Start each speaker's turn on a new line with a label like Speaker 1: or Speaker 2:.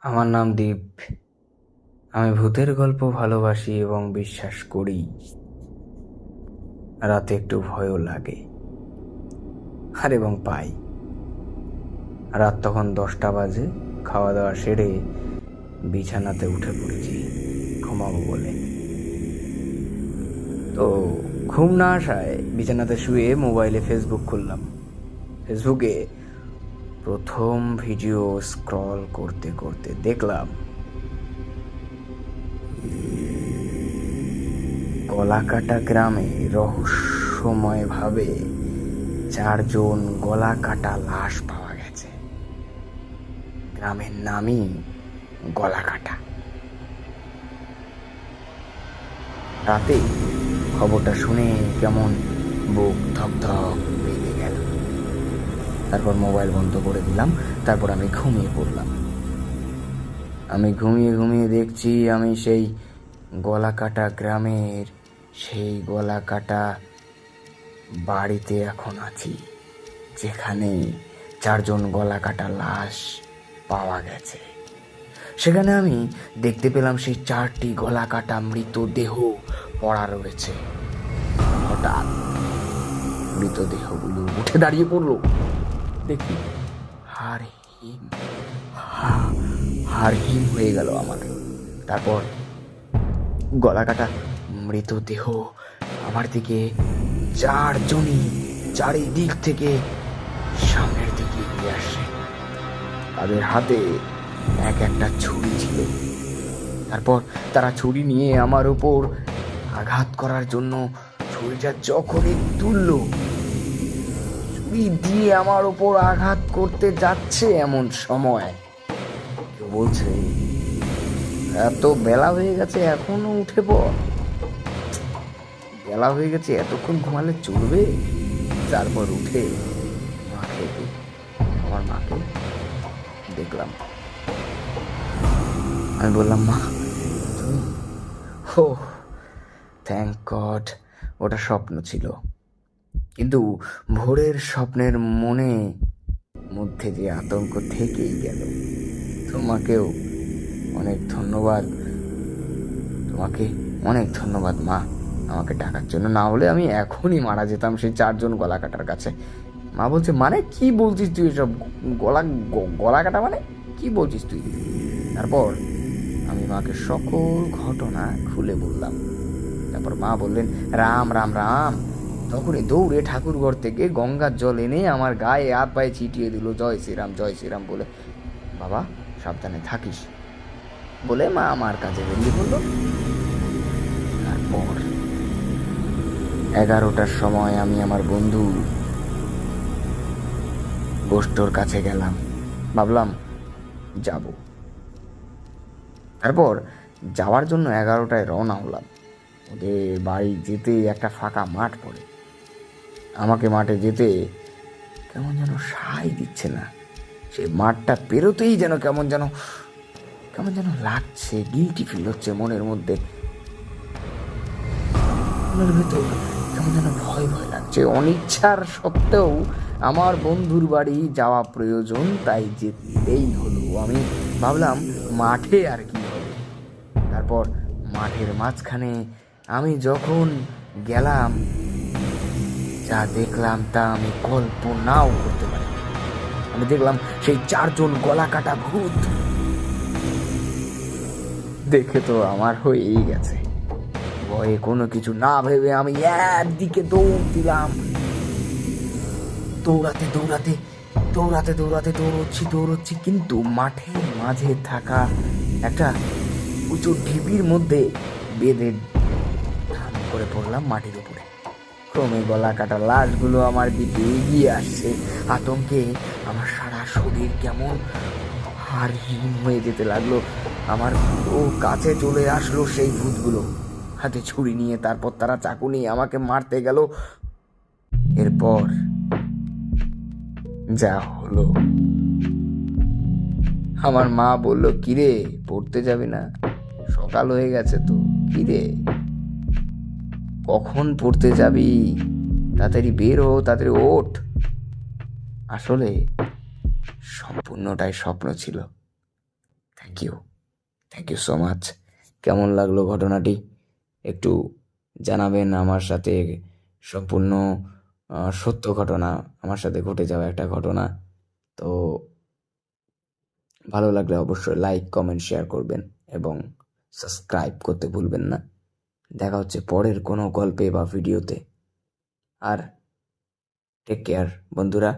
Speaker 1: আমার নাম দীপ। আমি ভূতের গল্প ভালোবাসি এবং বিশ্বাস করি। রাতে একটু ভয়ও লাগে। আর এবং পাই। রাত তখন দশটা বাজে খাওয়া দাওয়া সেরে বিছানাতে উঠে পড়েছি। ঘুমাবো বলে। তো ঘুম না আসায় বিছানাতে শুয়ে মোবাইলে ফেসবুক খুললাম। ফেসবুকে প্রথম ভিডিও স্ক্রল করতে করতে দেখলাম। গলাকাটা গ্রামে রহস্যময়ভাবে চারজন গলা কাটা লাশ পাওয়া গেছে। গ্রামের নামই গলা কাটা রাতে খবরটা শুনে কেমন বুক ধক ধক তারপর মোবাইল বন্ধ করে দিলাম, তারপর আমি ঘুমিয়ে পড়লাম। আমি ঘুমিয়ে ঘুমিয়ে দেখছি আমি সেই গলা কাটা গ্রামের, সেই গলা কাটা বাড়িতে এখন আছি, যেখানে চারজন গলা কাটা লাশ পাওয়া গেছে। সেখানে আমি দেখতে পেলাম সেই চারটি গলা কাটা মৃতদেহ পড়া রয়েছে। হঠাৎ মৃতদেহগুলো উঠে দাঁড়িয়ে পড়ল। দেখি। হার হিম হা- হার হিম হয়ে গেল আমার। তারপর গলা কাটা মৃতদেহ আমার দিকে চারজনই চারিদিক থেকে সামনের দিকে এগিয়ে আসে। তাদের হাতে এক একটা ছুরি ছিল। তারপর তারা ছুরি নিয়ে আমার উপর আঘাত করার জন্য ছুরিটা যখনই তুলল ছুরি দিয়ে আমার উপর আঘাত করতে যাচ্ছে এমন সময়। বলছে, এত বেলা হয়ে গেছে, এখনও উঠে পড়। বেলা হয়ে গেছে, এতক্ষণ ঘুমালে চলবে? তারপর উঠে মাকে আমার মাকে দেখলাম। আমি বললাম, মা ও থ্যাংক গড ওটা স্বপ্ন ছিল। কিন্তু ভোরের স্বপ্নের মনে মধ্যে যে আতঙ্ক থেকেই গেল। তোমাকেও অনেক ধন্যবাদ। তোমাকে অনেক ধন্যবাদ, মা। আমাকে ডাকার জন্য। না হলে আমি এখনই মারা যেতাম সেই চারজন গলা কাটার কাছে। মা বলছে মানে কি বলছিস তুই এসব? গলা গলা কাটা মানে? কি বলছিস তুই? তারপর আমি মাকে সকল ঘটনা খুলে বললাম। তারপর মা বললেন, রাম রাম রাম। তখনই দৌড়ে ঠাকুরঘর থেকে গঙ্গার জল এনে আমার গায়ে হাত পায়ে ছিটিয়ে দিল, জয় শ্রীরাম জয় শ্রীরাম বলে। বাবা, সাবধানে থাকিস বলে মা আমার কাছে বেরিয়ে পড়ল। তারপর এগারোটার সময় আমি আমার বন্ধু গোষ্ঠর কাছে গেলাম। ভাবলাম যাব। তারপর যাওয়ার জন্য এগারোটায় রওনা হলাম। ওদের বাড়ি যেতে একটা ফাঁকা মাঠ পড়ে। আমাকে মাঠে যেতে কেমন যেন সাই দিচ্ছে না। সেই মাঠটা পেরোতেই যেন কেমন যেন কেমন যেন লাগছে গিলটি ফিল হচ্ছে মনের মধ্যে। মনের ভেতর কেমন যেন ভয় ভয় লাগছে। অনিচ্ছার সত্ত্বেও আমার বন্ধুর বাড়ি যাওয়া প্রয়োজন, তাই যেতেই হলো। আমি ভাবলাম মাঠে আর কি হবে। তারপর মাঠের মাঝখানে আমি যখন গেলাম যা দেখলাম তা আমি কল্পনাও করতে পারি আমি দেখলাম সেই চারজন গলা কাটা ভূত। দেখে তো আমার হয়েই গেছে। ভয়ে কোনো কিছু না ভেবে আমি একদিকে দৌড় দিলাম। দৌড়াতে দৌড়াতে দৌড়াতে দৌড়াতে দৌড়চ্ছি দৌড়চ্ছি, কিন্তু মাঠের মাঝে থাকা একটা উঁচু ঢিপির মধ্যে বেঁধে করে পড়লাম মাটির উপরে। ক্রমে গলা কাটা লাশগুলো আমার দিকে এগিয়ে আসছে। আতঙ্কে আমার সারা শরীর কেমন হারহীন হয়ে যেতে লাগল। আমার ও কাছে চলে আসলো সেই ভূতগুলো। হাতে ছুরি নিয়ে তারপর তারা চাকু নিয়ে আমাকে মারতে গেল। এরপর যা হলো। আমার মা বলল, কিরে, পড়তে যাবি না? সকাল হয়ে গেছে তো। কিরে? কখন পড়তে যাবি? তাড়াতাড়ি বের, তাড়াতাড়ি ওঠ। আসলে সম্পূর্ণটাই স্বপ্ন ছিল। Thank you thank you so much কেমন লাগল ঘটনাটি? একটু জানাবেন আমার সাথে সম্পূর্ণ সত্য ঘটনা, আমার সাথে ঘটে যাওয়া একটা ঘটনা। তো ভালো লাগলে অবশ্যই লাইক কমেন্ট শেয়ার করবেন এবং সাবস্ক্রাইব করতে ভুলবেন না। দেখা হচ্ছে পরের কোনো গল্পে বা ভিডিওতে। আর টেক কেয়ার বন্ধুরা।